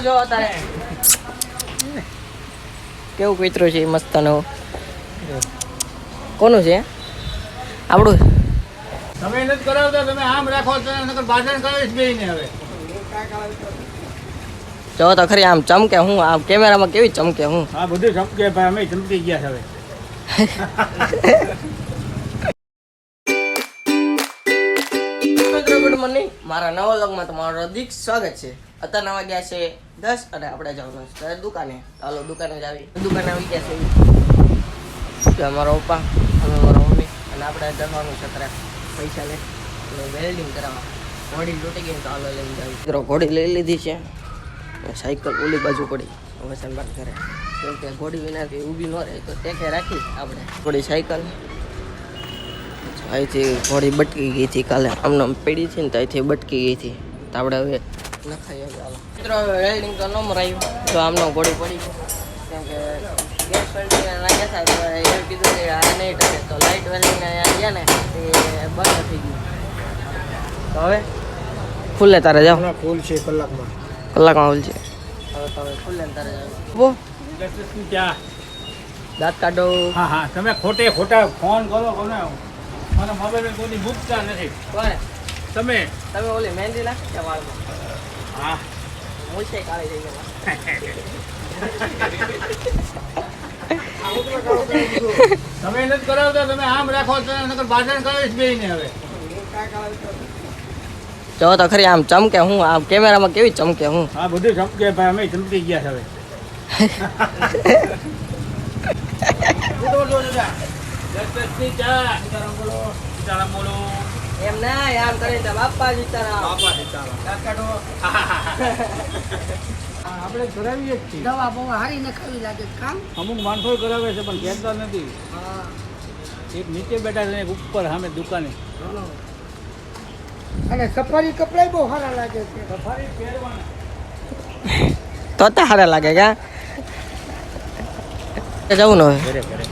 જો કેવું કૂતરું છે મસ્ત નવું કોનું છે? આપણું? તમે નથી કરાવતા તમે આમ રાખો છો નકર ભાષણ કરાવીશ હવે. જો તો ખરી આમ ચમકે હું આમ કેમેરામાં કેવી ચમકે હું? આ બધું ચમકે ભાઈ અમે ચમકી ગયા છે હવે. મારા નવા વ્લોગમાં તમારું હાર્દિક સ્વાગત છે. અત્યારના વાગ્યા છે દસ અને આપણે જવાનું છે દુકાને. ચાલો દુકાને જ આવી. દુકાને આવી ગયા છે. જો મારા પપ્પા, અમે મારા મમ્મી અને આપણે જવાનું છે અત્યારે. પૈસા લે. વેલ્ડિંગ કરાવવા. ઘોડી લૂટી ગઈ તો હાલો લઈને જાવી મિત્રો, ઘોડી લઈ લીધી છે. સાયકલ ઓલી બાજુ પડી. વસન બાદ ઘરે. કેમ કે ઘોડી વિના ઊભી ન રહે, તો ટેકે રાખી આપણે. થોડી સાયકલ. અહીંથી ઘોડી બટકી ગઈ હતી કાલે. આમને આમ પડી હતી ને તો અહીંથી બટકી ગઈ હતી. તો આપણે હવે નખાઈએ હવે મિત્રો હવે વેલ્ડિંગ તો ન મરાયું. તો આમનો ઘોડી પડી કેમ કે ગેસ વેલ્ડિંગ લાગ્યા હતા એ કીધું કે આ નહીં ટકે. તો લાઇટ વેલ્ડિંગ અહીંયા ગયા ને એ બંધ થઈ ગયું. તો હવે ખુલ્લે તારે જાઓ. ફૂલ છે કલાકમાં. કલાકમાં છે. હવે તમે ખુલ્લે તારે બો દાંત કાઢો. હા હા તમે ખોટે ખોટા ફોન કરો કોને મને મોબાઈલ કોઈ મૂકતા નથી. કોને? તમે? તમે ઓલી મહેંદી નાખી છે વાળમાં. હા. મૂછે કાળી થઈ ગયા તમે નથી કરાવતા તમે આમ રાખો છો નકર ભાષણ કરાવીશ બેયને હવે. જો તો ખરી આમ ચમકે હું આમ કેમેરામાં કેવી ચમકે હું? હા બધું ચમકે ભાઈ અમે ચમકી ગયા છે હવે. સીતારામ બોલો એમ ના આમ કરે તો બાપા સીતારામ બાપા સીતારામ દાંત આપણે કરાવીએ જ છીએ દવા હારી નખાવી લાગે કામ અમુક માણસો કરાવે છે પણ કહેતા નથી. એક નીચે બેઠા છે ને ઉપર સામે દુકાને. અને સફારી કપડાય બહુ સારા લાગે છે સફારી પહેરવાના તો તો સારા લાગે કા? જવું ને હવે ઘરે ઘરે.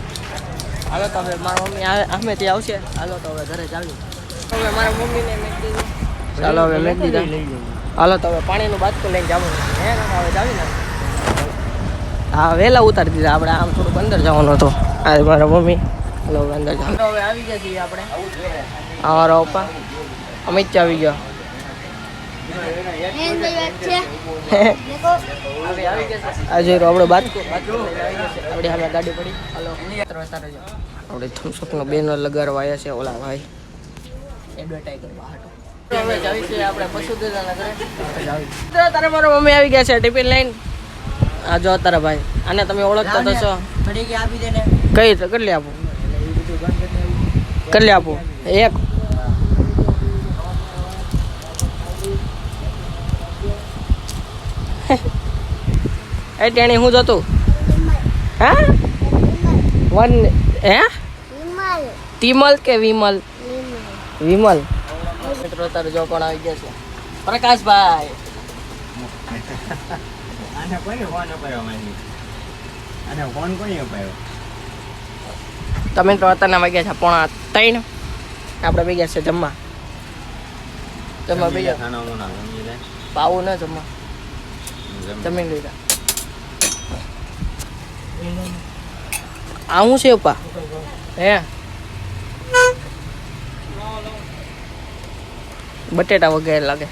હાલો તો હવે મારા મમ્મી આવે ત્યાં આવશે. હાલો તો હવે ઘરે જાવી હવે મારા મમ્મીને મેં કીધું. ચાલો હવે મેં દીધા હાલો તો હવે પાણીનું બાટકું લઈને જવાનું હે હવે જાવી ને હા વહેલા ઉતારી દીધા. આપણે આમ થોડુંક અંદર જવાનું હતું. આ મારા મમ્મી. હાલો હવે અંદર જવાનું. હવે આવી ગયા છીએ આપણે. આ મારા પપ્પા. અમિત આવી ગયો. આ જોઈ રહ્યો બેનર લગાડવા છે ઓલા ભાઈ એડવર્ટાઈઝ કરવા હાટુ તારે મારો મમ્મી આવી ગયા છે ટિફિન લઈને આ જો તારા ભાઈ આને તમે ઓળખતા તો છો કઈ કેટલી આપું કેટલી આપું એક એ ટેણી હું જતું? હા? વન હે? તિમલ કે વિમલ? વિમલ. મિત્રો તારે જો પણ આવી ગયા છે. પ્રકાશભાઈ. આને કોને ફોન અપાયો મારી આને ફોન કોને અપાયો? તમે તો અત્યારના વાગ્યા છે પોણા ત્રણ. આપણે બે ગયા છે જમવા. જમવા બે ગયા. ખાના મોના જમી લે પાવું ન જમવા. જમીન લીધા આ શું છે ઉપા હે? બટેટા વગેરે લાગે.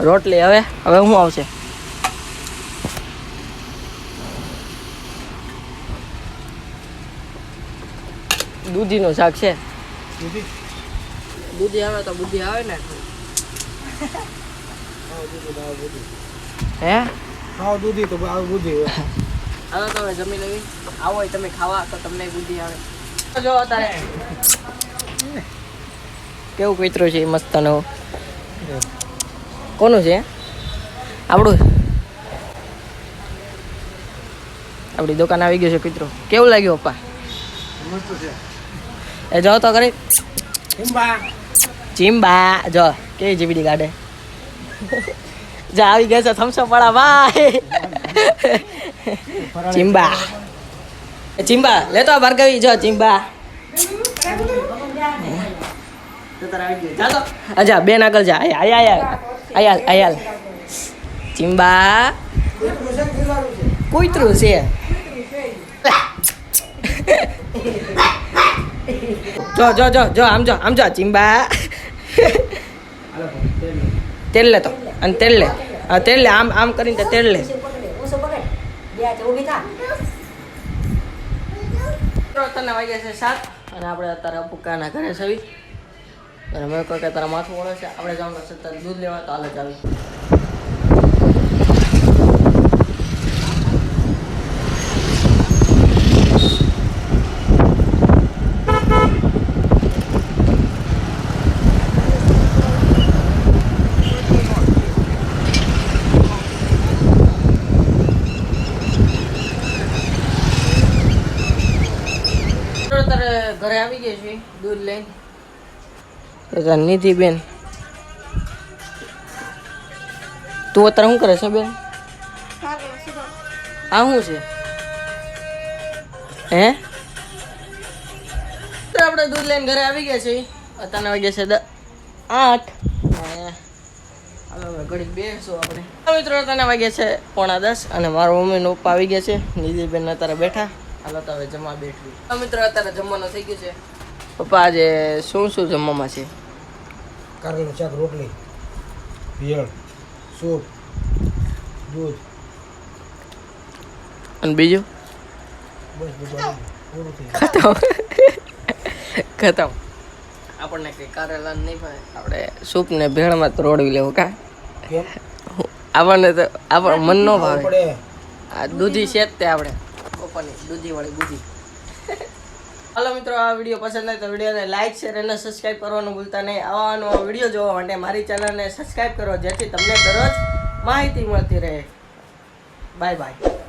રોટલી હવે? હવે શું આવશે? દૂધીનું શાક છે. દૂધી? આવે તો બુદ્ધિ આવે ને. હે? ખાવ દૂધી તો આવ દૂધી હાલો તમે જમી લેવી. આવો હોય તમે ખાવા તો તમને બુદ્ધિ આવે. જો અત્યારે. કેવું કૂતરું છે મસ્ત નવું કોનું છે? આપણું? આપણી દુકાન આવી ગયું છે કૂતરું કેવું લાગ્યું પપ્પા? મસ્ત છે. એ જો તો કરી. ચીમબા ચીમ્બા જો. કેવી જીબીડી કાઢે જા, આવી ગયા છે થમસો પડા ભાઈ ચીમ્બા ચીમ્બા લેતો ભાર્ગવી, જો ચીમ્બા અજા બેન આગળ જા આયા આયા આયા આયા. ચિંબા. કુતરું છે. જો જો જો જો, આમ જો આમ જો, ચિંબા. તેલ લે તો અને તેલ લે. હા તેલ લે. આમ આમ કરીને તેલ લે. તને વાગ્યા છે સાત. અને આપણે અત્યારે પુકાના ઘરે છે અને મેં કહ્યું કે તારા માથું ઓળે છે. આપણે જવાનું છે તારે દૂધ લેવા, તો હાલે ચાલુ મિત્રો તારે ઘરે આવી જશે દૂધ લઈને. તો બેન. તું અત્યારે શું કરે છે બેન? આ શું છે? હે? તો આપણે દૂધ લઈને ઘરે આવી ગયા છે અત્યારના વાગ્યા છે દ- આઠ. હવે ઘડીક બેસો આપણે. મિત્રો અત્યારના વાગ્યા છે પોણા દસ અને મારા મમ્મી નો પપ્પા આવી ગયા છે. નિધિબેન અત્યારે બેઠા. હાલો તો હવે જમવા બેઠું. મિત્રો અત્યારે જમવાનું થઈ ગયું છે. પપ્પા આજે શું શું જમવામાં છે? કારેલાનું શાક રોટલી ભેળ સૂપ દૂધ. અને બીજું? ખતમ. ખતમ. આપણને કંઈ કારેલા નહીં ભાઈ. આપણે સૂપ ને ભેળમાં તો રોડવી લેવું કા? આપણને તો આપણ મન નો ભાવે. આ દૂધી છે જ તે આપણે. પપ્પાની દૂધીવાળી બુધી. હાલો મિત્રો, આ વીડિયો પસંદ આવે તો વિડીયોને લાઇક શેર અને સબસ્ક્રાઇબ કરવાનું ભૂલતા નહીં. આવા વીડિયો જોવા માટે મારી ચેનલને સબસ્ક્રાઇબ કરો, જેથી તમને દરરોજ માહિતી મળતી રહે. Bye bye